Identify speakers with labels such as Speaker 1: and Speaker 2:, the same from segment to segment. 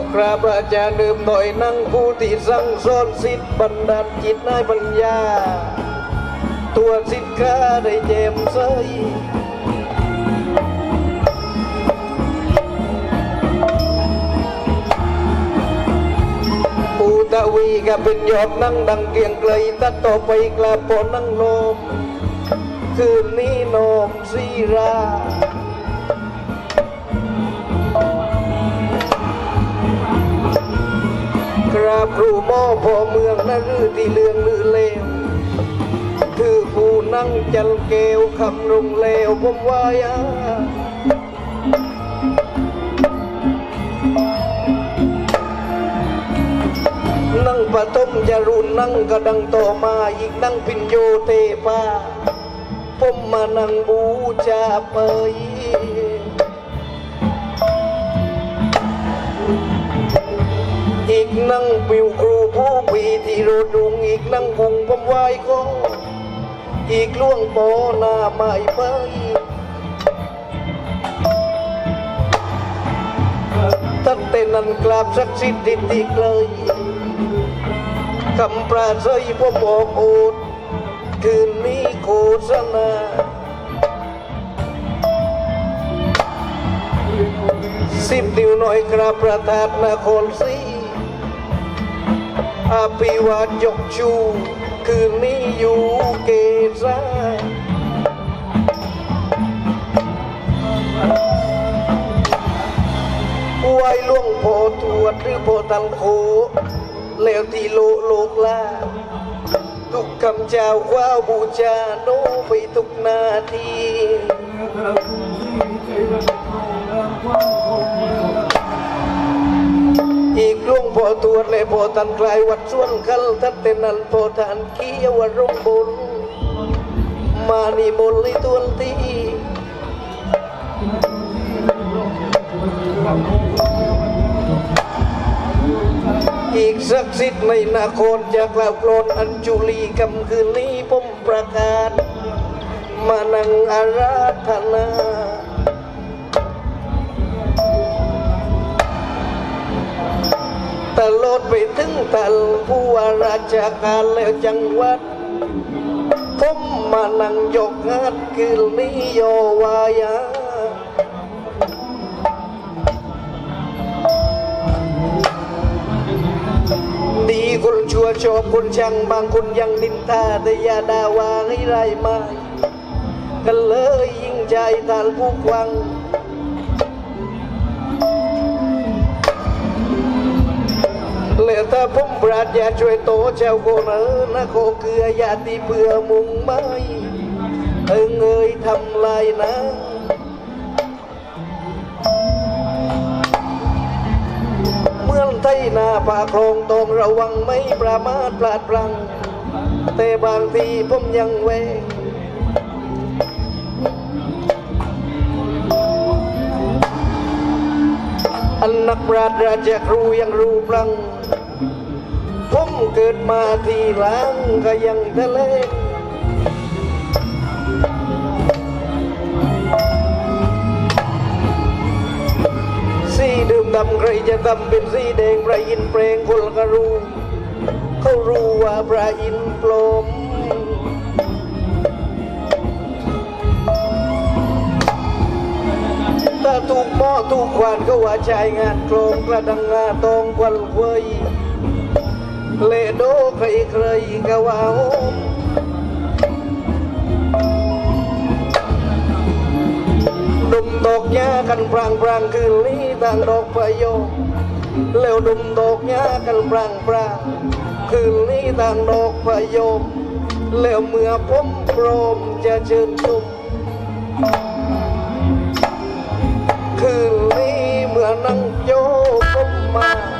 Speaker 1: วครับอาจารย์ดื่มหน่อยนั่งผู้ที่สั่งสอนสิทธิ์บันดาลจิตนายปัญญา ตัวสิทธิ์ข้าได้เจมใสปูตะวีก็เป็นยอดนั่งดังเกียงไกลตัดต่อไปกลาปอนั่งโนมคืนนี้นมสีรา ครูหมอพ่อเมืองนั่นรือที่เลืองลือเลวคือผู้นั่งจันเกวคำรุงเลวผมว่ายานั่งปะต้มจรุนนั่งกระดังต่อมาอีกนั่งพินโยเทปาผมมานั่งบูชาเปย นั่งปิวครูผู้ปีที่โรดรุงอีกนั่งบุงผมไหวก็อีกล่วงปอหน้าไม่ไปตั้งแต่นั้นกราบสักสิทธิ์ติกเลยคำปราศัยผมบอกโอดคืนนี้โฆษณาสิบนิ้วหน่อยกราบประทาดนครศรี อาภิวาทยกชู คืนนี้อยู่เกษาไหวล่วงโพตรวจหรือโพตันโคแล้วที่โลโลกลาทุกคำเจ้าว้าวบูชาโนไปทุกนาที อีกล่วงพอตัวเลยพอทันกลายวัดส่วนคัลทัดเตนันพอทานเกี้วรงบนมานิมนต์ลยตัวทีอีกสักสิทธิ์ในนาคนจากลาวกรอนอัญจุลีคำคืนนี้ผมประกาศ มานังอาราธนา ตลอดไปถึงตันผู้ว่าราชการแล้วจังหวัดผมมานั่งยกงานคืนนี้โยวายาดีคนชั่วชอบคนช่างบางคนยังนินทาแต่ยาดาว่าให้ไรมากันเลยยิ่งใจทานผู้ควัง เหลือถ้าผมปราดยาช่วยโตเจ้าโกเนอนะโคเกือยาตีเพื่อมุงไม่เอิงเอยทำลายนะเมืองไทยนาป่าคลองตองระวังไม่ประมาทพลาดพลัง แต่บางทีผมยังแวงอันนักปราชญ์ราชครูยังรู้พลัง เกิดมาทีหลังก็ยังทะเลสีดื่มดำใครจะทำเป็นสีแดงพระอินเปลงคนก็รู้เขารู้ว่าพระอินปลอมถ้าถูกหม้อถูกควานก็ว่าชายงานโครงกระดังงาตองควันเวย เลโดใครใครๆก็ว่าโอมดมดอกหญ้ากันพรางพรางคืนนี้ต่างดอกพะโยมแล้วดุมดอกหญ้ากันพรางพรางคืนนี้ต่างดอกพะโยมแล้วเมื่อผมพร้อมจะเชิญชมคืนนี้เมื่อนั่งโยกมม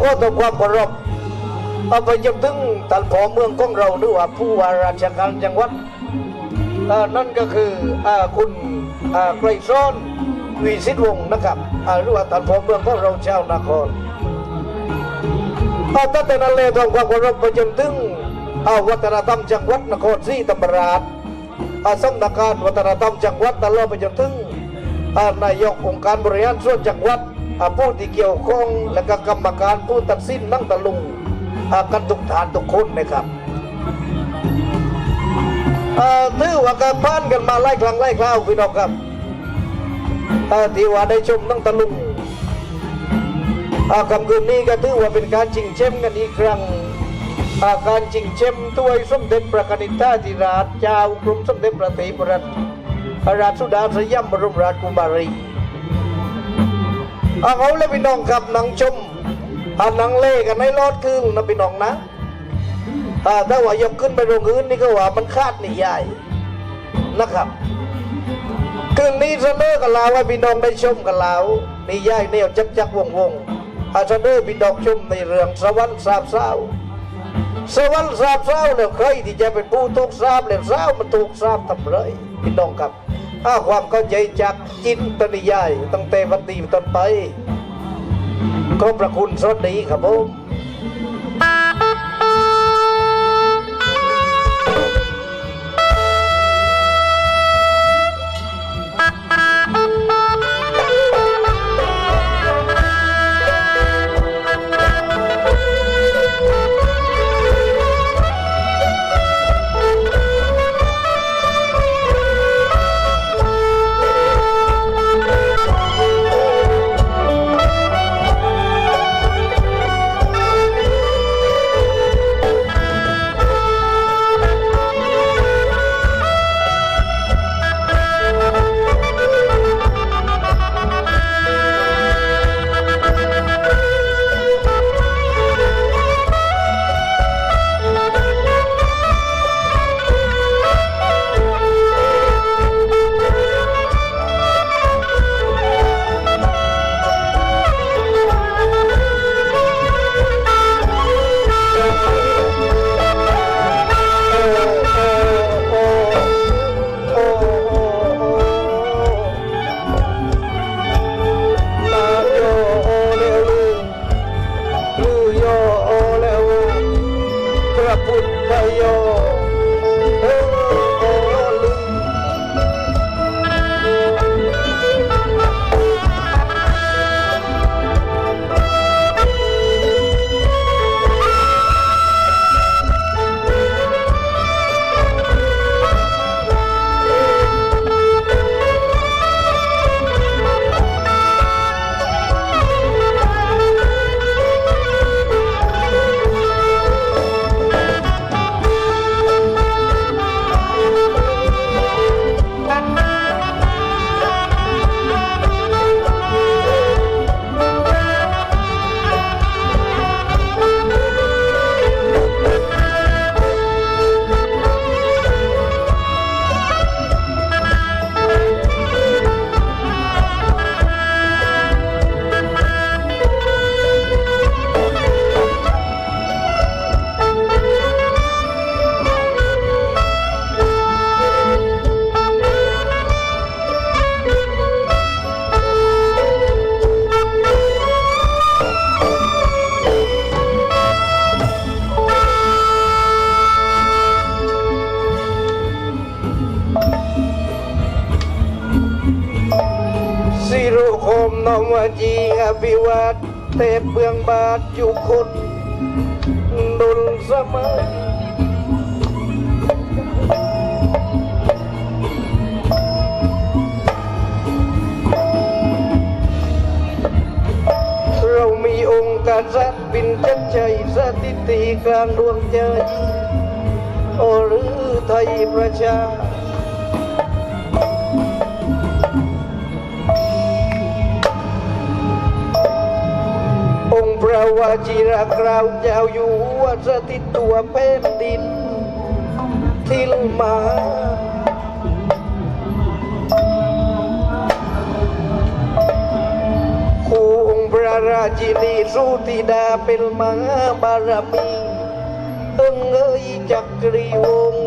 Speaker 1: มื่อตันโปรมก็ต้อความเคารพเอาไปจนถึงท่านผอเมืองของเราหรือว่าผู้ว่าราชการจังหวัดนั่นก็คืออคุณไกรซ้อนวีสิทธิ์วงศ์นะครับหรือว่าท่านผอเมืองของเราชาวนครเอาตั้งแต่นั้นแล้วต้อความเคารพไปจนถึงวัฒนธรรมจังหวัดนครศรีธรรมราชสำนักงานวัฒนธรรมจังหวัดตลอดไปจนถึงนายกองค์การบริหารส่วนจังหวัด ผู้ที่เกี่ยวข้องและก็กรรมการผู้ตัดสินนั่งตะลุงอากันทุกฐานทุกคนนะครับอ่าถือว่าการผ่านกันมาไล่ครั้งไล่คราวพี่น้องครับที่ว่าได้ชมนั่งตะลุงคำคืนนี้ก็ถือว่าเป็นการชิงเช่มกันอีกครั้งาการชิงเช่มถ้วยสมเด็จพระกนิษฐาธิราชเจ้ากรมสมเด็จพระเทพรัตนราชสุดาสยามบรมราชกุมารี เอาเขาและพี่น้องครับนังชมอาหนังเล่กันในรอดคืนนะพี่น้องนะอาถ้าว่ายกขึ้นไปโรงอื่นนี่ก็ว่ามันคาดนิยายนะครับคืนนี้เสนอกันลาวให้พี่น้องได้ชมกันแล้วนิยายแนวจักจักวงวงอาเสนอพี่น้องชมในเรื่องสวรรค์สาบเศร้าสวรรค์ทราบเศร้าแล้วใครที่จะเป็นผู้ทุกข์ทราบแล้วเศร้ามันถูกทราบทำเลยพี่น้องครับ ถ้าความเข้าใจจากจินตนิยายตั้งแต่วันนี้เป็นต้นไป ก็ประคุณสวัสดีครับผม เทพเบืองบาทจุคุณดุลสมัยเรามีองค์การสัตว์บินจัดใจสถิติกลางดวงใจโอหรือไทยประชา ระวชิรเกล้าวเจ้าอยู่หัวสถิตตัวแผ่นดิน ทิลมาคู่องค์พระราราชินีสุธิดาเป็นมหาบารมีเอิงเอ้ยจักรีวงศ์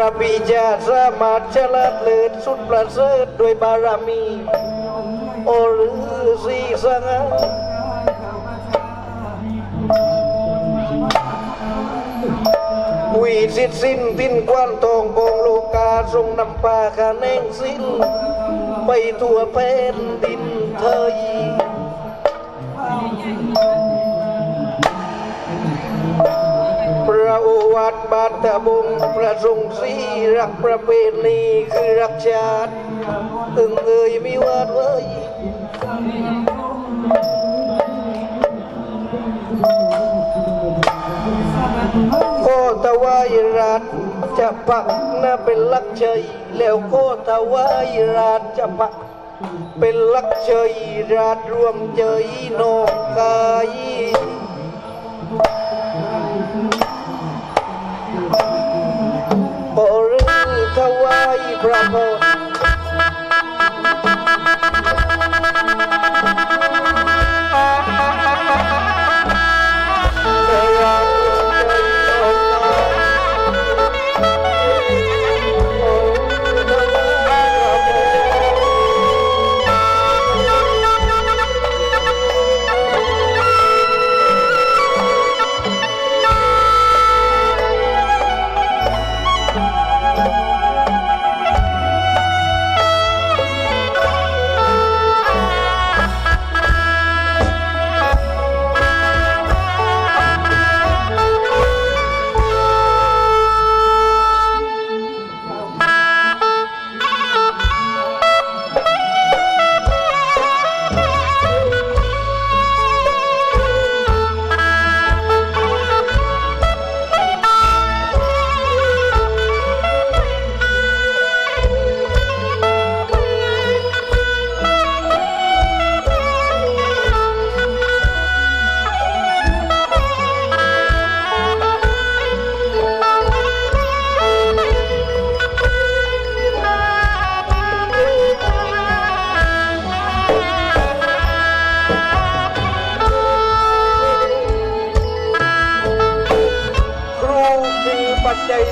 Speaker 1: ราดสูงส่งคัตติยานารีวาจีองค์พระดำรงโรยบาทตามพระราชบิดาพระบิดาสามารถฉลาดเลิศสุดประเสริฐด้วยบารมี โอฤาษีสังฆาวีสิทธิ์สิ้นทิ้นกว้านทองกองโลกาทรงนำปาคาแนงสิ้น ไปทั่วแผ่นดินไทยีพระโอวา บาทบงพระทรงศรีรักประเพณีคือรักชาติตึงเอ่ยมีวาดไว้โคตวายราชจะปักนะเป็นลักเชยแล้วโคตวายราชจะปักเป็นลักเชยราชรวมเจยนองกาย วา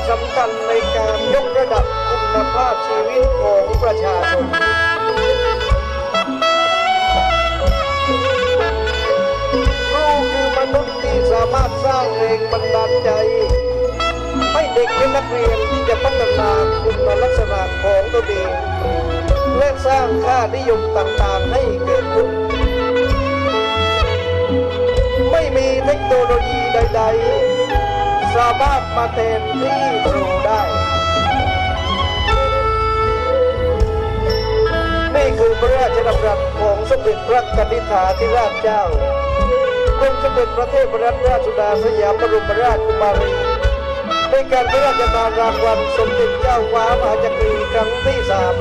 Speaker 1: สำคัญในการยกระดับคุณภาพชีวิตของประชาชนครูคือมนุษย์ที่สามารถสร้างแรงบันดาลใจ ให้เด็กและนักเรียนที่จะพัฒนาคุณลักษณะของตัวเองและสร้างค่านิยมต่างๆให้เกิดขึ้นไม่มีเทคโนโลยีใด ๆ สามารถมาแทนที่ครูได้ นี่คือพระราชดำรัสของสมเด็จพระกนิษฐาธิราชเจ้ากรมสมเด็จพระเทพรัตนราชสุดาสยามบรมราชกุมารีในการพระราชทานรางวัลสมเด็จเจ้าฟ้ามหาจักรีครั้งที่สาม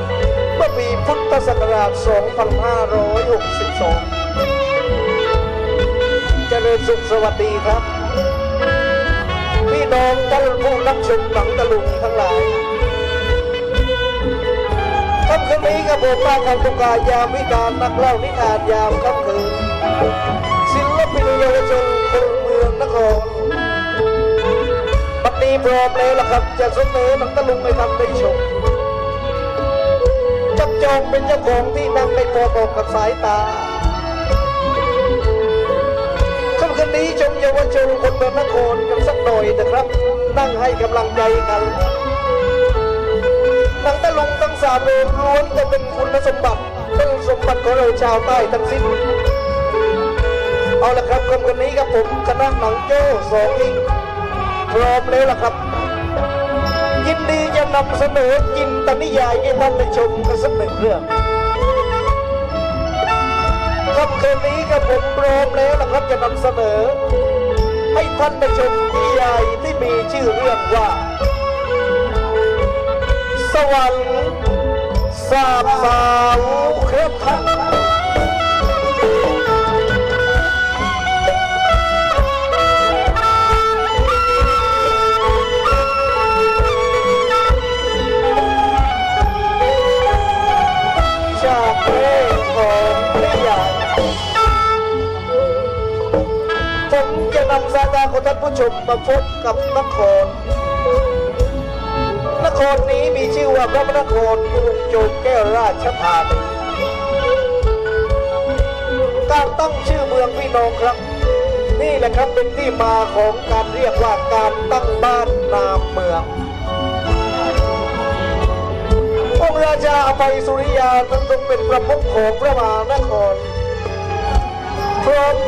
Speaker 1: เมื่อปีพุทธศักราช 2562 เจริญสุขสวัสดีครับ พี่น้องท่านผู้นักชมหนังตะลุงทั้งหลายค่ำคืนนี้กับผมป้าคำตุกายามวิการนักเล่านิทานยามค่ำคืนศิลปินเยาวชนคนเมืองนครบัดนี้พร้อมแล้วล่ะครับจะเสนอหนังตะลุงให้ท่านได้ชมจับจองเป็นเจ้าของที่นั่งไม่พอบอกกับสายตา นนี้ชมเยาวชนคนเมืองนครกันสักหน่อยนะครับ นั่งให้กำลังใจกันนังตะลุงทั้งสามเรื่องล้วนจะเป็นคุณสมบัติเป็นสมบัติของเราชาวใต้ทั้งสิ้น เอาละครับค่ำคนนี้ครับผมคณะหนังโจ้สองอิงพร้อมแล้วล่ะครับ ยินดีจะนำเสนอจินตนิยายให้ท่านได้ชมกันสักหนึ่งเรื่อง ค่ำคืนนี้กับผมพร้อมแล้วนะครับจะนำเสนอ ให้ท่านได้ชมนิยายที่มีชื่อเรื่องว่า สวรรค์สาบสาวครับท่าน สายตาของท่านผู้ชมมาพบกับนคร นครนี้มีชื่อว่าพระนครกรุงโจมแก้วราชธานีการตั้งชื่อเมืองพี่น้องครับ นี่แหละครับเป็นที่มาของการเรียกว่าการตั้งบ้านนามเมืององค์ราชาอภัยสุริยานั้นทรงเป็นประมุขของพระมหานคร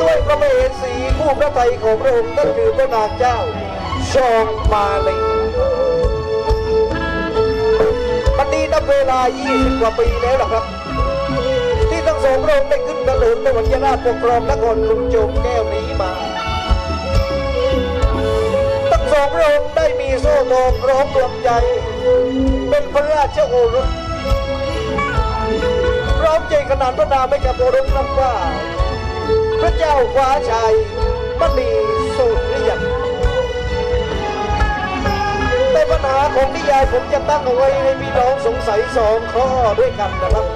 Speaker 1: ด้วยพระมเหสีผู้พระไทยของพระองค์นั่นคือพระนางเจ้าชองมาลีปันนี้นับเวลา 20 กว่าปีแล้วล่ะครับ ที่ทั้งสองพระองค์ได้ขึ้นถนนในวันยราชปกครองนครกรุงโจมแก้วนี้มาทั้งสองพระองค์ได้มีโซ่ทองร้อมดวงใจ เป็นพระราชโอรสร้อมใจขนานพระนามให้กับโอรสนับว่า พระเจ้าฟ้าชัยมณีสุริยันแต่ปัญหาของนิยายผมจะตั้งเอาไว้ให้พี่น้องสงสัยสองข้อด้วยกันนะครับ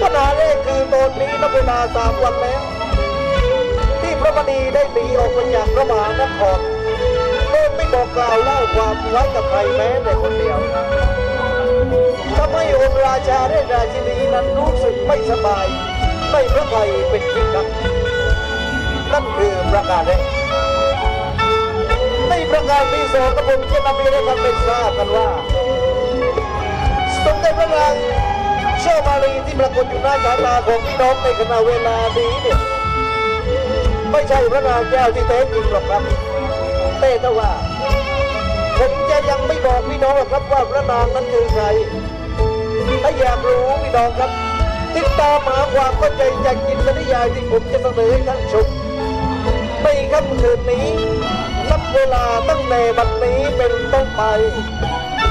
Speaker 1: ปัญหาแรกคือตอนนี้นับเวลาสามวันแล้ว ที่พระมณีได้หนีออกมาจากพระมหานครโดยไม่บอกกล่าวเล่าความไว้กับใครแม้แต่คนเดียว ทำให้องค์ราชาได้ราชินีนั้นรู้สึกไม่สบายไม่พระไทยเป็นจริงครับนั่นคือประการแรกในประการที่สองกระผมจะนำเรียนให้ท่านได้ทราบกันว่า สมเด็จพระนางเช่ามาลีที่ปรากฏอยู่หน้าศาลาของพี่น้องในขณะเวลานี้เนี่ยไม่ใช่พระนางเจ้าที่แท้จริงหรอกครับแต่ถ้าว่า ผมจะยังไม่บอกพี่น้องครับว่าพระนางนั้นคือใคร ถ้าอยากรู้พี่น้องครับ ติดตามหาความเข้าใจจากจิตนิยายที่ผมจะเสนอให้ท่านชมในค่ำคืนนี้นับเวลาตั้งแต่บัดนี้เป็นต้นไป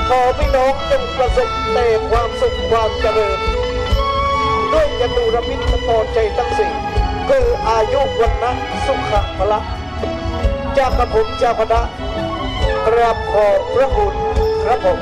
Speaker 1: ขอพี่น้องจงประสบแต่ความสุขความเจริญ ด้วยจตุรมิตรพรใจทั้งสี่คืออายุวันนะสุขะพละจากกระผมเจ้าคณะ ราบขอบพระคุณครับผม